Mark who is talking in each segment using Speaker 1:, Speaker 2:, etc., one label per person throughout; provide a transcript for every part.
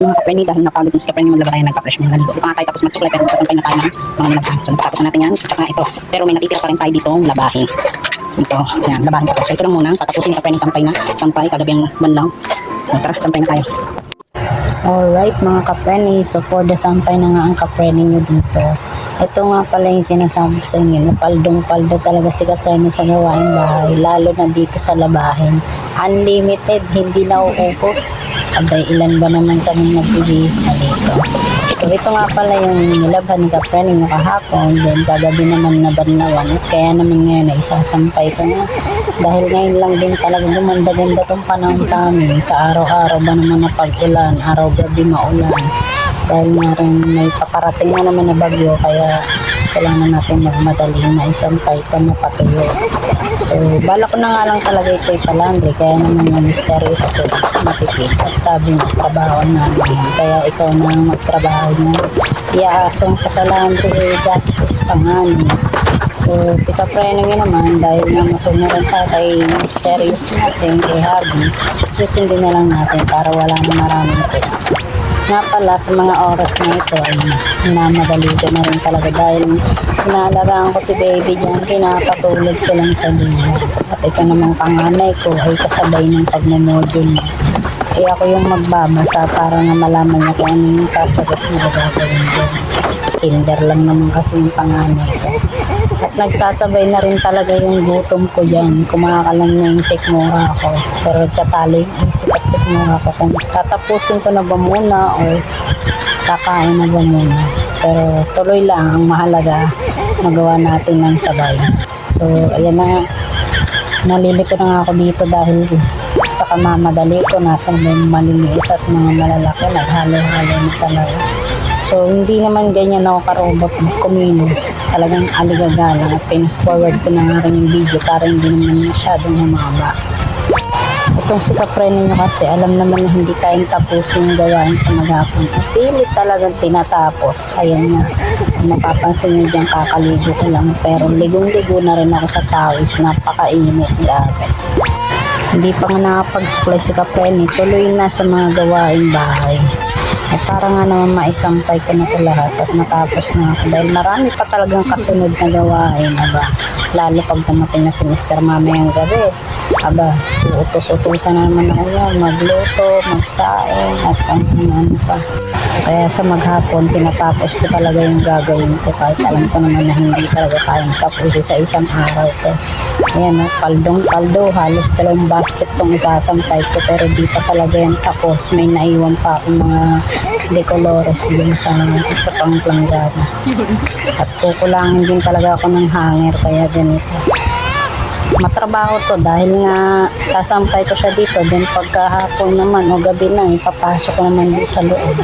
Speaker 1: mga kaprenny dahil napagod yung si kaprenny maglaba tayo nagka-fresh mga naligo. Di pa nga tayo tapos mag-supply pero sasampay na tayo ng mga nilabahan. So napatapos na natin yan. Tsaka ito. Pero may natitira pa rin tayo dito labahin. Ito. Yan. Labahin ko. So ito lang muna. Patapusin kaprenny sampay na. Sampay. Kagabi ang banlaw. So, tara. Sampay na tayo.
Speaker 2: Alright mga kapreni, so for the sampay na nga ang kapreni nyo dito. Ito nga pala yung sinasabi sa inyo, na paldong-paldo talaga si kapreni sa gawain bahay, lalo na dito sa labahin. Unlimited, hindi na uubos. Abay, ilan ba naman kami nagbibihis na dito. So ito nga pala yung nilabhan ni kapreni yung kahapon, then kagabi naman na banlawan. Kaya namin ngayon na isasampay ko na. Dahil ngayon lang din talaga gumanda-ganda tong panahon sa amin. Sa araw-araw ba naman na pag-ulan, araw-gabi maulan. Dahil nga rin may paparating na naman na bagyo, kaya kailangan natin magmadali na isampay ito mapatuyo. So, bala ko na nga lang talaga ito ipalandri, kaya naman yung mysterious foods, matipid. At sabi niya, trabaho namin. Kaya ikaw na ang magtrabaho niya. Iaasong ka sa laundry, eh, gastos pa nga niya. So, si Kapreno nyo naman, dahil nga masunuran pa kay mysterious natin, kay Habi, susundin na lang natin para wala na maraming kulang. Nga pala, sa mga oras na ito, namadali ko na rin talaga dahil inaalagaan ko si baby dyan, pinapatulog ko lang sa linya. At ito namang panganay ko ay kasabay ng pagmamodule niya. Kaya ako yung magbabasa para nga malaman niya kung ano yung sasagot na gagawin ko. Kinder lang naman kasi yung panganay ko. At nagsasabay na rin talaga yung gutom ko dyan. Kumakalam na yung sikmura ko. Pero yung isip at sikmura ko kung tatapusin ko na ba muna o kakain na ba muna. Pero tuloy lang ang mahalaga magawa natin ng sabay. So, ayan na. Nalilito na ako dito dahil sa kamamadali ko nasa mga maliliit at mga malalaki naghalo-halo na talaga. So, hindi naman ganyan ako karobot kumilos. Talagang aligagalang at pinas-forward ko na nga rin yung video para hindi naman masyadong humaba. Itong si Kapreno nyo kasi alam naman na hindi kayang tapusin yung gawain sa maghapon. At pilit talagang tinatapos. Ayan nga. Mapapansin nyo dyan kakaligo ko lang. Pero ligong-ligo na rin ako sa tawis. Napakainit. Grabe. Hindi pa nga nakapag-supply si Kapreno. Tuloy na sa mga gawaing bahay. At para nga naman maisampay ko na ito lahat at matapos na ako. Dahil marami pa talagang kasunod na gawain. Aba, lalo pag dumating na si Mr. Mamayang gabi. Aba, utos-utusan na naman ako yan. Magluto, magsaing, at ang ano pa. Kaya sa maghapon, tinatapos ko talaga yung gagawin ko kahit alam ko naman na hindi talaga kayang tapusin sa isang araw to. Ayan, no, paldong-paldo, halos dalawang basket tong isasampay ko pero di pa talaga yan tapos. May naiwan pa akong mga decolores din sa isa pang planggana. At kukulangin din talaga ako ng hanger kaya ganito. Matrabaho to dahil nga sasampay ko siya dito then pagkahapon naman o gabi na ipapasok ko naman din sa loob.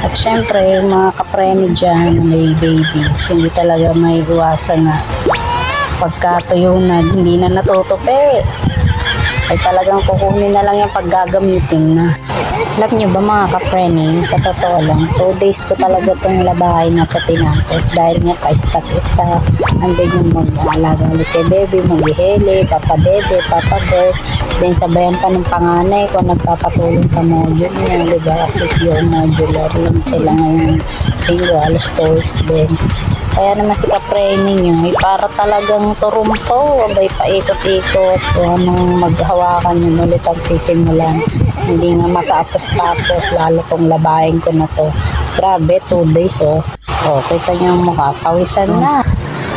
Speaker 2: At syempre mga kapreni dyan may babies hindi talaga may iwasan na pagkatuyo na hindi na natutupi ay talagang kukunin na lang yung paggagamitin na. Alam niyo ba mga ka-preening, sa totoo lang, 2 days ko talaga itong labahay na ito tinapos dahil nga pa-stop-stop. Andun yung mag-aalaga ulit kay baby, mag-ihele, papadede, papaber. Then sabayan pa ng panganay ko nagpapatulong sa module niya, di ba? Kasi yung modular lang sila ngayon. Linggo, alas toys din. Kaya naman si ka-preening nyo, ay para talagang turumpo, abay paikot-ikot, anong maghawakan yun ulit ang sisimulan. Hindi nga matapos-tapos, lalo tong labahin ko na to. Grabe, 2 days oh. Oh, kita niyo yung mukha, pawisan na.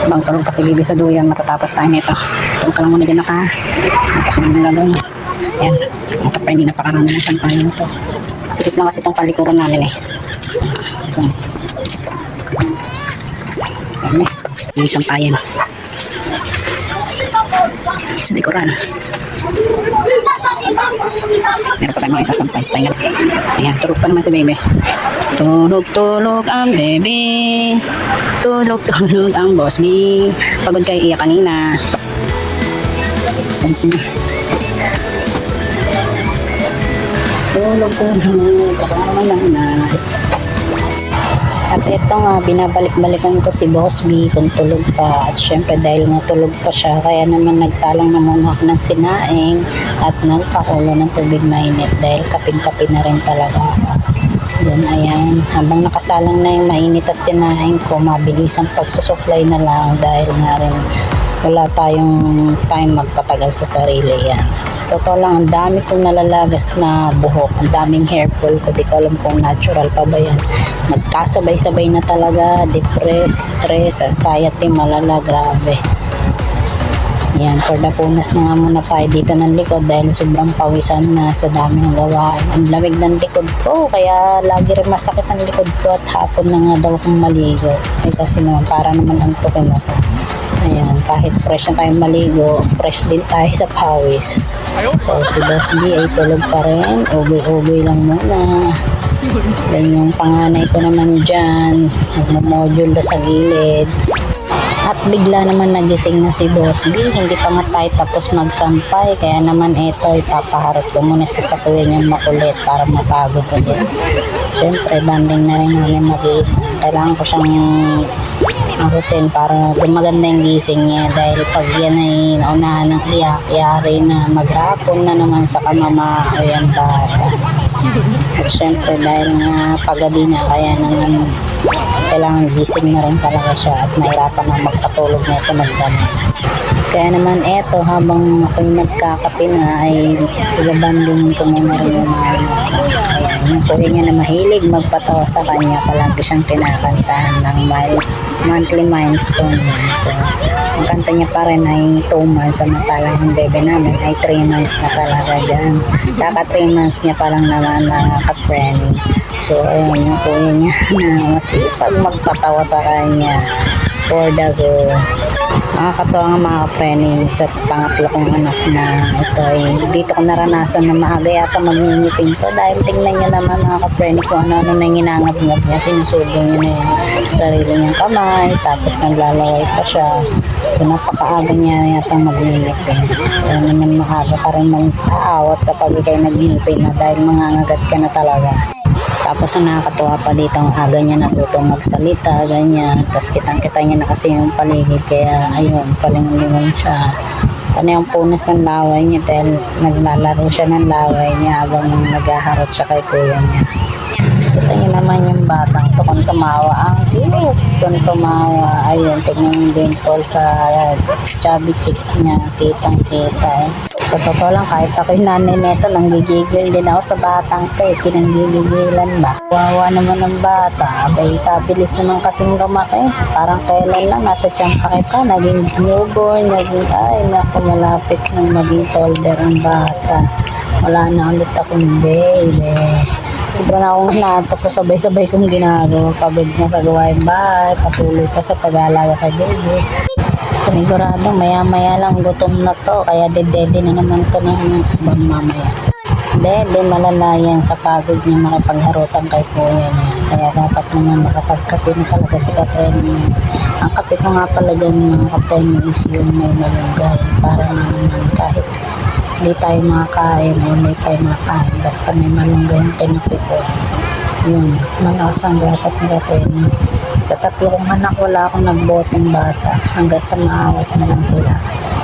Speaker 1: Bang tulog pa si Bibi sa duyan. Matatapos tayo nito. Tulog ka lang muna dyan naka. Nakasunod na gagawin. Yan. Mga kaprenny, napakarami ng sampayan ito. Sikip lang kasi itong palikuran namin eh. Ito. Yan eh. Yung sampayan. Sa likuran. Meron pa tayong mga isasampay. Pahinga. Ayan, tulog pa naman si baby. Tulog, tulog ang baby. Tulog, tulog ang boss B. Pagod kay iya kanina. Pansin. Tulog, tulog. Naman lang na.
Speaker 2: At ito nga, binabalik-balikan ko si Boss B kung tulog pa. At syempre dahil nga tulog pa siya, kaya naman nagsalang na muna ako ng sinaing at nagpakulo ng tubig mainit dahil kapin-kapin na rin talaga doon. Ayan, habang nakasalang na yung mainit at sinahin ko, mabilis ang pagsusuklay na lang dahil nga rin wala tayong time magpatagal sa sarili yan. Sa totoo lang, ang dami kong nalalagas na buhok, ang daming hair fall ko, di ko alam kung natural pa ba yan. Nagkasabay-sabay na talaga, depress, stress, anxiety, malala, grabe. Yan, for the punas na nga muna tayo dito ng likod dahil sobrang pawisan na sa dami ng gawain. Ang lamig ng likod ko, kaya lagi rin masakit ang likod ko at hapon na nga daw akong maligo. Eh kasi naman, para naman antukin ako. Ayan, kahit fresh na tayo maligo, fresh din tayo sa pawis. So, si Boss B ay tulog pa rin. Ugoy-ugoy lang muna. Then yung panganay ko naman dyan, nagmamodule na sa gilid. At bigla naman nagising na si Boss B. Hindi pa nga tayo tapos magsampay. Kaya naman ito, ipapaharap ko muna sa sakuya niyang makulit para mapagod ulit. Siyempre, banding na rin namin mag Kailangan ko siyang makutin para gumaganda yung gising niya dahil pag yan ay naunahan ng iyak, yari na maghapon na naman sa kamama o yan bata. At syempre dahil nga paggabi na kaya naman kailangan gising na rin talaga siya at mahirapan na magpatulog na ito magdami. Kaya naman eto habang ako'y nagkakape na ay ibabanding ko muna rin yung mga yung kuya niya na mahilig magpatawa sa kanya palagi siyang kinakantahan ng mile, monthly milestone. So, ang kanta niya pa rin ay 2 months samantalang ang bebe namin ay 3 months na talaga dyan. Kaka 3 months niya pa lang naman nakaka-friend. So, ayun, yung kuya niya na masipag magpatawa sa kanya for the go. Nakakatawa nga mga kaprening sa pangatlo kong anak na ito ay dito ko naranasan na maaga yata magngingipin to dahil tingnan niyo naman mga kaprening kung ano-ano na ginangab-ngab niya. Sinusubo niya na yung sarili niyang kamay tapos naglalaway pa siya. So napakaaga niya yata magngingipin. Kaya naman maaga ka rin mag-aawat kapag ikay nagngingipin na dahil mangangagat ka na talaga. Tapos ang nakakatuwa pa dito ang aga niya natutong magsalita, ganyan. Tapos kitang-kita niya na kasi yung paligid, kaya ayun, palingon siya. Ano yung punas ng laway niya dahil naglalaro siya ng laway niya habang naghaharot siya kay kuya niya. Kita niyo naman yung batang to kung tumawa. Ang cute kung tumawa. Ayun, tignan yung dimple sa uh, chubby cheeks niya. Kitang kita eh. Sa totoo lang, kahit ako yung nanay neto, nanggigigil din ako sa batang to eh. Pinanggigigilan ba? Wawa naman ng bata. Abay, kabilis naman kasing lumaki. Parang kailan lang, nasa tiyan pa kita, naging newborn, naging, ay, naku, malapit nang maging toddler ang bata. Wala na ulit akong baby. Sobrang akong nato ko sabay-sabay kong ginagawa. Pagod na sa gawain bahay, patuloy pa sa pag-aalaga kay baby. Panigurado, maya-maya lang gutom na to. Kaya dedede na naman to ng bang mamaya. Dede, malalayan sa pagod niya makipagharutan kay kuya niya. Kaya dapat naman makapagkape na talaga si Kapren. Ang kape ko nga pala dyan mga Kapren is yung may malunggay. Para naman kahit hindi tayo makakain o hindi tayo makakain. Basta may malunggay yung kinape ko. Yun, malakas ang gatas ng Kapren. Sa tatlo kong anak, wala akong nagboteng bata hanggat sa maawat na lang sila.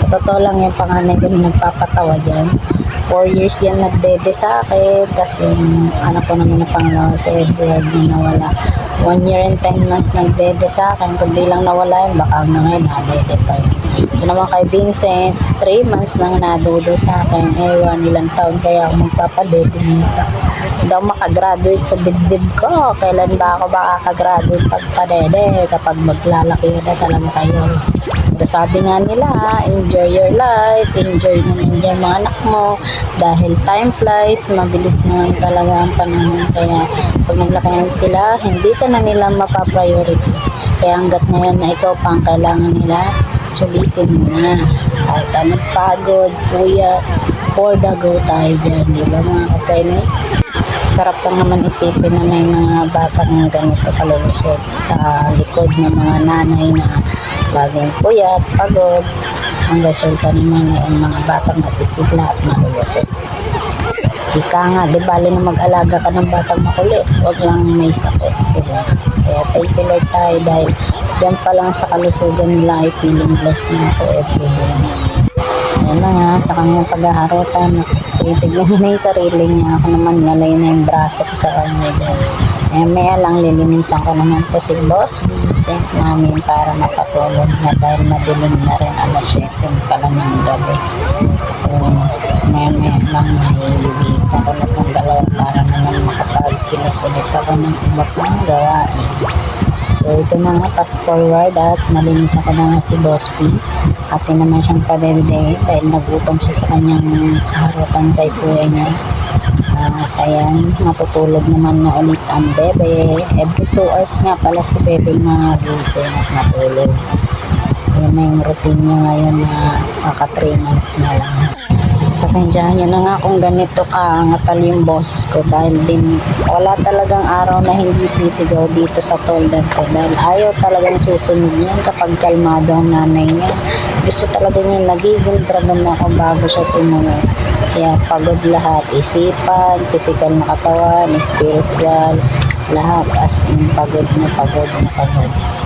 Speaker 2: Totoo lang yung panganay ko na nagpapatawa dyan. Four years yan nagdede sa akin. Tapos yung anak ko naman na pangalawa si Edward na nawala. One year and ten months nagdede sa akin. Kundi lang nawala yun, baka hanggang ngayon nadede pa yun. Ito naman kay Vincent, three months nang nadudo sa akin. Ewan, ilang taon kaya ako magpapadede nito. Hindi makagraduate sa dibdib ko. Kailan ba ako makakagraduate pagpadede kapag maglalaki na talaga kayo. Pero sabi nga nila, enjoy your life, enjoy naman yung mga anak mo. Dahil time flies, mabilis naman talaga ang panahon. Kaya pag naglakayan sila, hindi ka na nila mapapriority. Kaya hanggat ngayon na ikaw pa ang kailangan nila, sulitin mo na. Kahit anong pagod, kuya, for the go tayo dyan. Di ba mga kaprenay? sarap lang naman isipin na may mga batang ganito kalulusot sa likod ng mga nanay na laging puyat, pagod. Ang resulta naman ay ang mga batang nasisigla at malulusot. Ika nga, di bali na mag-alaga ka ng batang makulit. Huwag lang may sakit, di ba? Kaya thank you Lord tayo dahil dyan pa lang sa kalusugan nila ay feeling blessed na ako everyday. Ayun na nga, sa kanyang pag-aarutan, titignan na yung sarili niya. Ako naman, nalay na yung braso ko sa kanya. Dyan. Eh, may lang lilinisan ko naman to si Boss Vincent namin para mapatulog na dahil madilim na rin alas 7 pala ng gabi. So, may may lang nahilisan ko na itong dalawa para naman makapag-kilos ulit ako ng iba't ng gawain. So, ito na nga, fast forward at nalinisan ko na nga si Boss P. Ate naman siyang padelde dahil nagutom siya sa kanyang harapan kay kuya niya. Ayan, matutulog naman na ulit ang bebe. Every 2 hours nga pala si bebe magising at matulog. Yan na yung routine niya ngayon na kaka 3 months na lang. Pasensyahan niyo na nga kung ganito ka ngatal yung boses ko dahil din wala talagang araw na hindi sisigaw dito sa tolder ko dahil ayaw talagang susunod niyan kapag kalmado ang nanay niya. Gusto talaga niya nagiging dragon na ako bago siya sumunod. Kaya pagod lahat, isipan, physical na katawan, spiritual, lahat as in pagod na pagod na pagod.